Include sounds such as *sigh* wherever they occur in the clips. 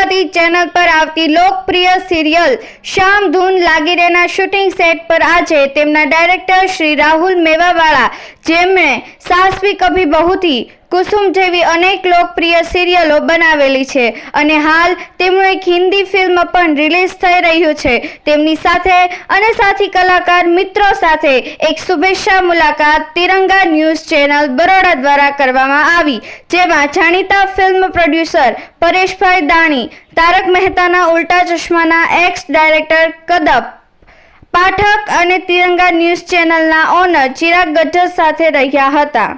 Gujarati channel પર આવતી લોકપ્રિય સિરિયલ શામ ધૂન લાગી રેના શૂટિંગ સેટ પર આજે તેમના ડાયરેક્ટર શ્રી રાહુલ મેવાવાળા, જેમણે સાહસવી કભી બહુથી કુસુમ જેવી અનેક લોકપ્રિય સિરિયલો બનાવેલી છે. અને હાલ તેમનું એક હિન્દી ફિલ્મ પણ રિલીઝ થઈ રહ્યું છે. તેમની સાથે અને સાથી કલાકાર મિત્રો સાથે એક શુભેચ્છા મુલાકાત તિરંગા ન્યૂઝ ચેનલ બરોડા દ્વારા કરવામાં આવી, જેમાં જાણીતા ફિલ્મ પ્રોડ્યુસર પરેશભાઈ દાણી, તારક મહેતાના ઉલ્ટા ચશ્માના એક્સ ડાયરેક્ટર કદપ, પાઠક અને તિરંગા ન્યૂઝ ચેનલના ઓનર ચિરાગ ગજ્જર સાથે રહ્યા હતા.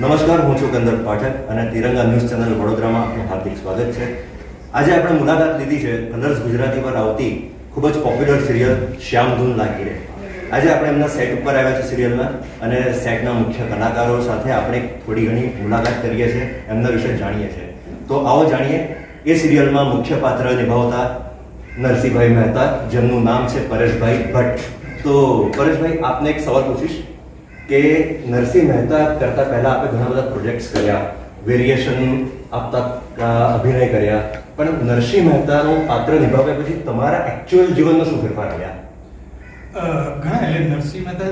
નમસ્કાર, હું છું કંદર પાઠક અને તિરંગા ન્યૂઝ ચેનલ વડોદરામાં આપનું હાર્દિક સ્વાગત છે. આજે આપણે મુલાકાત લીધી છે કલર્સ ગુજરાતી પર આવતી ખૂબ જ પોપ્યુલર સિરિયલ શ્યામ ધૂન લાગી રહે. આજે આપણે એમના સેટ ઉપર આવ્યા છે સિરિયલના અને સેટના મુખ્ય કલાકારો સાથે આપણે થોડી ઘણી મુલાકાત કરીએ છીએ, એમના વિશે જાણીએ છીએ. તો આવો જાણીએ, એ સિરિયલમાં મુખ્ય પાત્ર નિભાવતા નરસિંહભાઈ મહેતા, જેમનું નામ છે પરેશભાઈ ભટ્ટ. તો પરેશભાઈ, આપને એક સવાલ પૂછીશ. કે નરસિંહ મહેતા કરતા પહેલા આપણે ઘણા બધા પ્રોજેક્ટ્સ કર્યા. વેરિએશન આપતા અભિનય કર્યા. પણ નરસિંહ મહેતાનું પાત્ર નિભાવ્યા પછી તમારા એકચ્યુઅલ જીવનમાં શું ફેરફાર આવ્યા? ઘણા, એટલે નરસિંહ મહેતા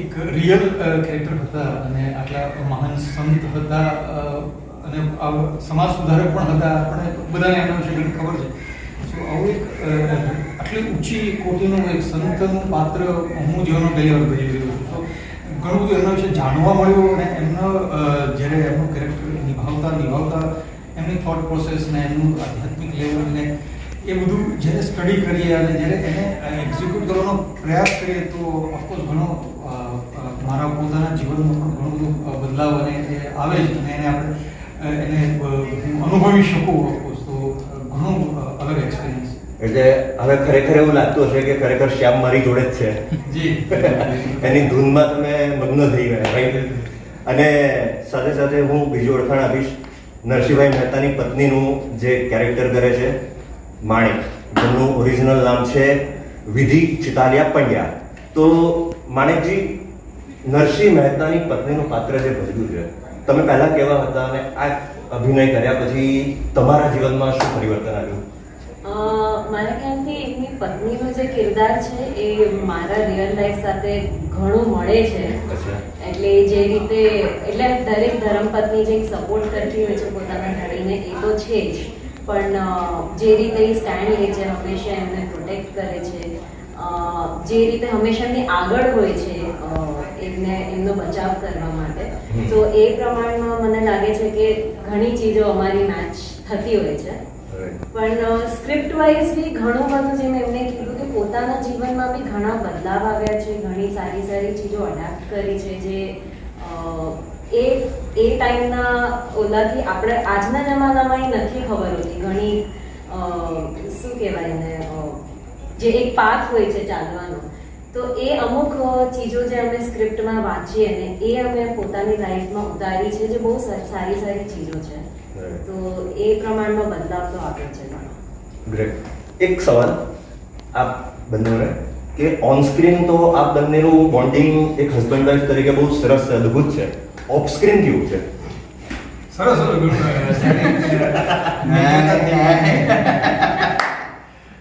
એક રિયલ કેરેક્ટર હતા અને આટલા મહાન સંત હતા અને સમાજ સુધારક પણ હતા. આપણે બધાને એમના વિશે ઘણી ખબર છે. સો આવું એક આટલી ઊંચી કોટીનું એક સંતનું પાત્ર હું જીવનમાં પહેલી વાર ભજવી રહ્યો ઘણું બધું એમના વિશે જાણવા મળ્યું અને એમનો જ્યારે એમનું કેરેક્ટર નિભાવતા નિભાવતા એમની થોટ પ્રોસેસ ને એમનું આધ્યાત્મિક લેવલ ને એ બધું જ્યારે સ્ટડી કરીએ અને જ્યારે એને એક્ઝિક્યુટ કરવાનો પ્રયાસ કરીએ તો ઓફકોર્સ ઘણો મારા પોતાના જીવનમાં પણ ઘણું બધું બદલાવ અને એ આવે જ અને એને આપણે એને અનુભવી શકું ઓફકોર્સ તો ઘણું અલગ એક્સપિરિયન્સ એટલે હવે ખરેખર એવું લાગતું હશે કે ખરેખર શ્યામ મારી જોડે જ છે. જી. એની ધૂનમાં તમે મગ્ન થઈ ગયા રાઈટ અને સાથે સાથે હું બીજું ઓળખાણ આપીશ નરસિંહભાઈ મહેતાની પત્નીનું જે કેરેક્ટર કરે છે માણેક. જેમનું ઓરિજિનલ નામ છે વિધિ ચિતાલિયા પંડ્યા. તો માણેકજી નરસિંહ મહેતાની પત્નીનું પાત્ર જે ભજવ્યું છે તમે પહેલા કેવા હતા અને આ અભિનય કર્યા પછી તમારા જીવનમાં શું પરિવર્તન આવ્યું? મારા ખ્યાલથી એમની પત્નીનો જે કિરદાર છે એ મારા રિયલ લાઈફ સાથે ઘણું મળે છે. એટલે જે રીતે એટલે દરેક ધર્મપત્ની જે સપોર્ટ કરતી હોય છે પોતાના ધણીને એ તો છે જ. પણ જે રીતે એ સ્ટેન્ડ લે છે હંમેશા એમને પ્રોટેક્ટ કરે છે. જે રીતે હંમેશાની આગળ હોય છે એમને એમનો બચાવ કરવા માટે. તો એ પ્રમાણમાં મને લાગે છે કે ઘણી ચીજો અમારી મેચ થતી હોય છે. પણ સ્ક્રિપ્ટ વાઇઝ બી ઘણું બધું જેમ એમને કીધું કે પોતાના જીવનમાં બી ઘણા બદલાવ આવ્યા છે, ઘણી સારી સારી ચીજો અડાપ્ટ કરી છે જે એ એ ટાઈમના ઓલાથી આપણે આજના જમાનામાં એ નથી ખબર હોતી. ઘણી શું કહેવાય એને જે એક પાથ હોય છે ચાલવાનો. તો એ અમુક ચીજો જે અમે સ્ક્રિપ્ટમાં વાંચીએ ને, એ અમે પોતાની લાઈફમાં ઉતારી છે જે બહુ સારી સારી ચીજો છે. તો એ પ્રમાણમાં બદલાવ તો આવ્યો છે. ઘણો ગ્રેટ એક સવાલ આપ બંનેને કે ઓન સ્ક્રીન તો આપ બંનેનું બોન્ડિંગ એક હસબન્ડ વાઈફ તરીકે બહુ સરસ છે અદ્ભુત છે. ઓફ સ્ક્રીન કેવું છે? સરસ *laughs*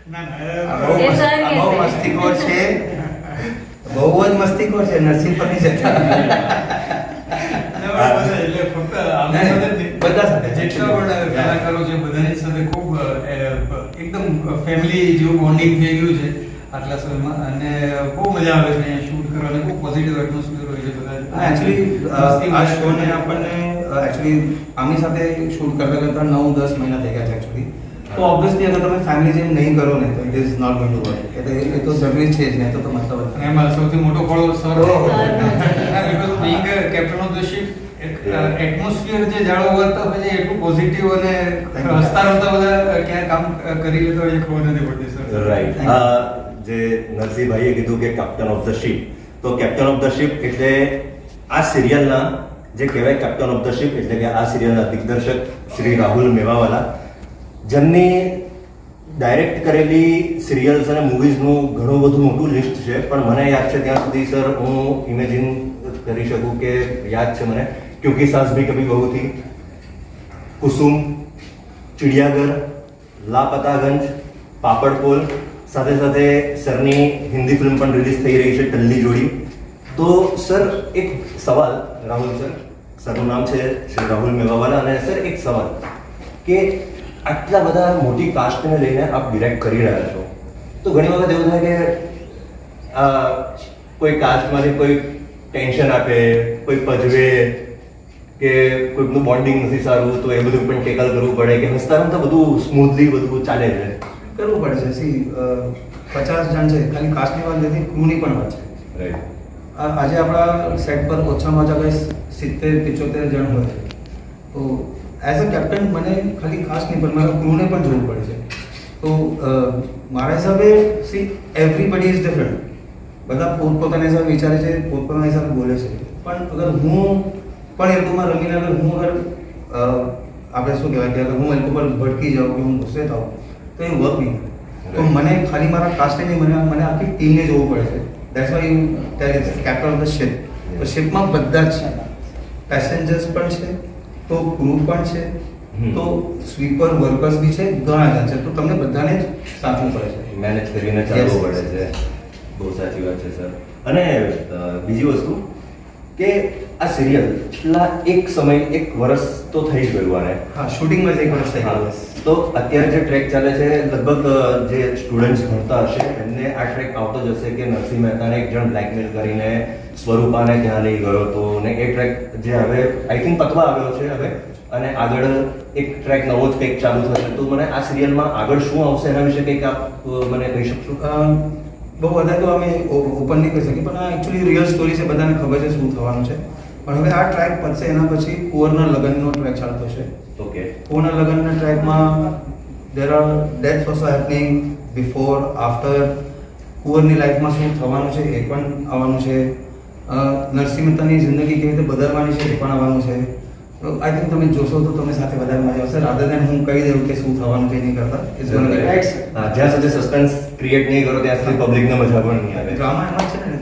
બહુ મસ્તીખોર છે. બહુ જ મસ્તીખોર છે નરસિંહ પર નહીં જતા *laughs* એટલે ફક્ત આમની સાથે જ નહીં. બધા સાથે. જેટલા પણ કલાકારો છે બધાની સાથે ખૂબ એકદમ ફેમિલી જેવું બોન્ડિંગ થઈ ગયું છે આટલા સમયમાં. અને બહુ મજા આવે છે અહીંયા શૂટ કરવાની ખૂબ પોઝિટિવ એટમોસ્ફિયર હોય છે બધા એકચ્યુઅલી આ શોને આપણને એકચ્યુઅલી આમની સાથે શૂટ કરતા કરતા નવ દસ મહિના થઈ ગયા છે એકચ્યુઅલી તો ઓબ્વિયસલી અગર તમે ફેમિલી જેમ નહીં કરો ને તો it is not going to work એટલે એ તો જરૂરી છે જ ને તો મતલબ. એમાં સૌથી મોટો ફળો સર ઓહો. Because being captain of the ship atmosphere જે જાળવતા હોય છે એટલું પોઝિટિવ અને હસતા રમતા બધા ક્યાં કામ કરી લેતા હોય ખબર નથી પડતી સર રાઈટ જે નરસિંહભાઈએ કીધું કે કેપ્ટન ઓફ ધ શિપ તો કેપ્ટન ઓફ ધ શિપ એટલે આ સિરિયલના જે કહેવાય કેપ્ટન ઓફ ધ શિપ એટલે કે આ સિરિયલના દિગ્દર્શક શ્રી રાહુલ મેવાવાલા જેમની ડાયરેક્ટ કરેલી સિરિયલ્સ અને મૂવીઝનું ઘણું બધું મોટું લિસ્ટ છે. પણ મને યાદ છે ત્યાં સુધી સર હું ઇમેજિન કરી શકું કે યાદ છે મને. ક્યોંકિ सास भी कभी બહુ थी। કુસુમ ચિડિયાઘર લાપતાગંજ પાપડપોલ સાથે સાથે સરની હિન્દી ફિલ્મ પણ રિલીઝ થઈ રહી છે ટલ્લી જોડી તો સર એક સવાલ રાહુલ સર સરનું નામ છે શ્રી રાહુલ મેવાવાલા અને સર એક સવાલ કે આટલા બધા મોટી કાસ્ટને લઈને આપ ડિરેક્ટ કરી રહ્યા છો તો ઘણી વખત એવું થાય કે કોઈ કાસ્ટમાંથી કોઈ ટેન્શન આપે કોઈ પજવે કે કોઈકનું બોન્ડિંગ નથી સારું તો એ બધું પણ ટેકલ કરવું પડે કે હસતા રમતા બધું સ્મૂથલી બધું ચાલે છે. કરવું પડે છે. સી પચાસ જણ છે ખાલી કાસ્ટની વાત નથી ક્રૂની પણ વાત છે. આજે આપણા સેટ પર ઓછામાં ઓછા કંઈ સિત્તેર પિચોતેર જણ હોય. તો એઝ અ કેપ્ટન મને ખાલી ખાસ નહીં પણ મારા ક્રૂને પણ જોવું પડે છે. તો મારા હિસાબે સી એવરીબડી ઇઝ ડિફરન્ટ બધા પોતપોતાના હિસાબે વિચારે છે પોતપોતાના હિસાબે બોલે છે. પણ અગર હું પણ એ લોકોમાં રમીને અગર હું અગર આપણે શું કહેવાય કે અગર હું એ લોકો પર ભટકી જાઉં કે હું ગુસ્સે થાઉં તો એ વર્ક નહીં તો મને ખાલી મારા કાસ્ટને મને મને આખી ટીમને જોવું પડે છે. That's why you tell is captain of the ship તો શિપમાં બધા જ છે. પેસેન્જર્સ પણ છે તો ક્રૂ પણ છે તો સ્વીપર વર્કર્સ બી છે ઘણા જણ છે. તો તમને બધાને જ સાચવું પડે છે. મેનેજ કરીને ચાલવું પડે છે. બહુ સાચી વાત છે સર અને બીજી વસ્તુ કે આ સિરિયલ છેલ્લા એક સમય એક વર્ષ તો થઈ ગયું આને. હા શૂટિંગમાં જ એક વર્ષ થઈ ગયું. તો અત્યારે જે ટ્રેક ચાલે છે લગભગ જે સ્ટુડન્ટ્સ ભણતા હશે એમને આ ટ્રેક આવતો જ હશે કે નરસિંહ મહેતાને એક જણ બ્લેકમેલ કરીને સ્વરૂપાને ત્યાં લઈ ગયો હતો ને એ ટ્રેક જે હવે આઈ થિંક પતવા આવ્યો છે હવે. અને આગળ એક ટ્રેક નવો જ કંઈક ચાલુ થશે. તો મને આ સિરિયલમાં આગળ શું આવશે એના વિશે કંઈક આપ મને કહી શકશો? બહુ વધારે તો અમે ઓપન નહીં કરી શકીએ પણ આ એકચ્યુઅલી રિયલ સ્ટોરી છે બધાને ખબર છે શું થવાનું છે. પણ હવે આ ટ્રેક પતશે એના પછી કુંવરના લગ્નનો ટ્રેક ચાલતો છે ઓકે કુંવરના લગ્નના ટ્રેકમાં there are deaths also happening before after કુંવરની લાઈફમાં શું થવાનું છે એ પણ આવવાનું છે. નરસિંહ મહેતાની જિંદગી કેવી રીતે બદલવાની છે એ પણ આવવાનું છે. તો આઈ થિંક તમે જોશો તો તમને સાથે વધારે મજા આવશે. રાધર દેન હું કહી દઉં કે શું થવાનું છે નહીં કરતા ઇટ્સ ગોના બી રાઈટ જ્યાં સુધી સસ્પેન્સ ક્રિએટ નહીં કરો ત્યાં સુધી પબ્લિકને મજા પણ નહીં આવે. ડ્રામા એમાં છે ને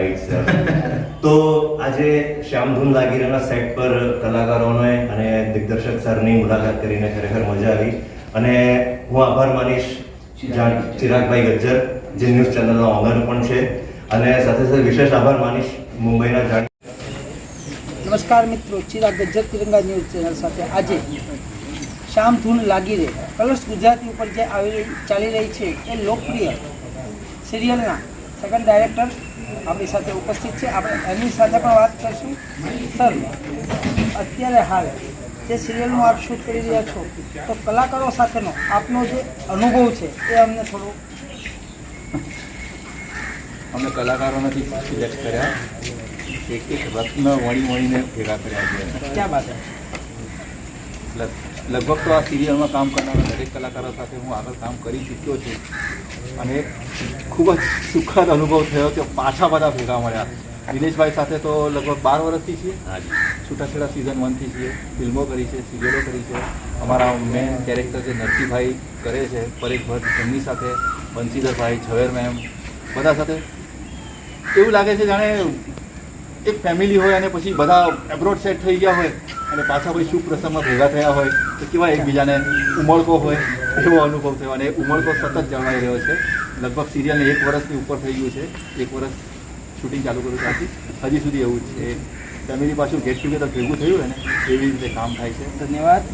રાઈટ સર *laughs* તો આજે શ્યામધૂન લાગીરાના સેટ પર કલાકારોને અને દિગ્દર્શક સરની મુલાકાત કરીને ખરેખર મજા આવી. અને હું આભાર માનીશ ચિરાગભાઈ ગજ્જર જે ન્યૂઝ ચેનલના ઓનર પણ છે. અને સાથે સાથે વિશેષ આભાર માનીશ મુંબઈના જાણ નમસ્કાર મિત્રો ચિરાગ ગજ્જર તિરંગા ન્યૂઝ ચેનલ સાથે આજે શામ ધૂન લાગી રે કલર્સ ગુજરાતી ઉપર જે આવી ચાલી રહી છે એ લોકપ્રિય સિરિયલના સેકન્ડ ડાયરેક્ટર આપણી સાથે ઉપસ્થિત છે. આપણે એમની સાથે પણ વાત કરીશું. સર અત્યારે હાલ જે સિરિયલનું આપ શૂટ કરી રહ્યા છો તો કલાકારો સાથેનો આપનો જે અનુભવ છે એ અમને થોડું અમે કલાકારો નથી સિલેક્ટ કર્યા. એક એક રત્ન વણી વણીને ભેગા કર્યા છે. ક્યાં બાત હે? લગ- લગભગ તો આ સિરિયલમાં કામ કરનારા દરેક કલાકારો સાથે હું આગળ કામ કરી ચૂક્યો છું. અને ખૂબ જ સુખદ અનુભવ થયો કે પાછા બધા ભેગા મળ્યા. દિનેશભાઈ સાથે તો લગભગ બાર વર્ષથી છીએ. છૂટાછેડા સિઝન વનથી છીએ. ફિલ્મો કરી છે સિરિયલો કરી છે. અમારા મેન કેરેક્ટર જે નરસિંહભાઈ કરે છે પરેશ ભટ્ટ એમની સાથે બંસીધરભાઈ ઝવેર મેમ બધા સાથે. એવું લાગે છે જાણે એક ફેમિલી હોય અને પછી બધા એબ્રોડ સેટ થઈ ગયા હોય અને પાછા કોઈ શુભ પ્રસંગમાં ભેગા થયા હોય. તો કેવા એકબીજાને ઉમળકો હોય એવો અનુભવ થયો અને એ ઉમળકો સતત જળવાઈ રહ્યો છે. લગભગ સિરિયલને એક વર્ષની ઉપર થઈ ગયું છે. એક વર્ષ શૂટિંગ ચાલુ કર્યું ત્યાંથી. હજી સુધી એવું જ છે. ફેમિલી પાછું ગેટ ટુગેધર ભેગું થયું ને એવી રીતે કામ થાય છે. ધન્યવાદ.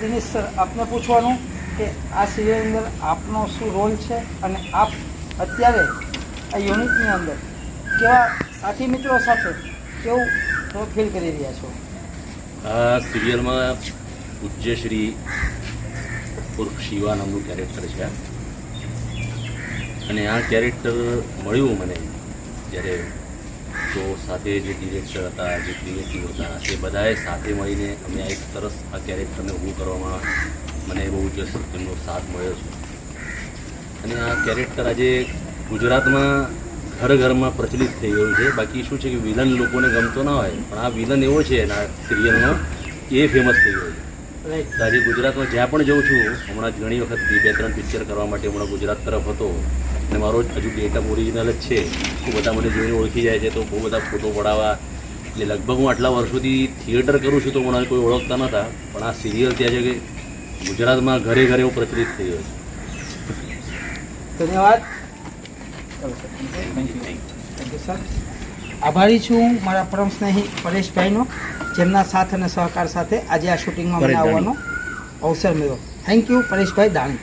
દિનેશ સર આપને પૂછવાનું કે આ સિરિયલ અંદર આપનો શું રોલ છે અને આપ અત્યારે આ યુનિટની અંદર કેવા સાથી મિત્રો સાથે કેવું થોડું ફીલ કરી રહ્યા છો? આ સિરિયલમાં પૂજ્ય શ્રી ઉર્ફ શિવા કેરેક્ટર છે અને આ કેરેક્ટર મળ્યું મને જ્યારે તો સાથે જે ડિરેક્ટર હતા, જે ક્રિએટિવ હતા, એ બધાએ સાથે મળીને અમે આ એક સરસ આ કેરેક્ટરને ઊભું કરવામાં મને બહુ જ એમનો સાથ મળ્યો છે. અને આ કેરેક્ટર આજે ગુજરાતમાં ઘર ઘરમાં પ્રચલિત થઈ ગયું છે. બાકી શું છે કે વિલન લોકોને ગમતો ના હોય, પણ આ વિલન એવો છે એના સિરિયલમાં એ ફેમસ થઈ ગયો છે. રાઈટ તો ગુજરાતમાં જ્યાં પણ જઉં છું હમણાં ઘણી વખત બે ત્રણ પિક્ચર કરવા માટે હમણાં ગુજરાત તરફ હતો. અને મારો હજુ ડેટા ઓરિજિનલ જ છે. તો બધા મને જોઈને ઓળખી જાય છે તો બહુ બધા ફોટો પડાવવા. એટલે લગભગ હું આટલા વર્ષોથી થિયેટર કરું છું તો મને કોઈ ઓળખતા નહોતા પણ આ સિરિયલ ત્યાં છે કે ગુજરાતમાં ઘરે ઘરે હું પ્રચલિત થઈ ગયો છે. ધન્યવાદ. થેન્ક યુ સર આભારી છું મારા પરમ સ્નેહી પરેશભાઈનો જેમના સાથ અને સહકાર સાથે આજે આ શૂટિંગમાં મને આવવાનો અવસર મળ્યો. Thank you Pareshbhai Dani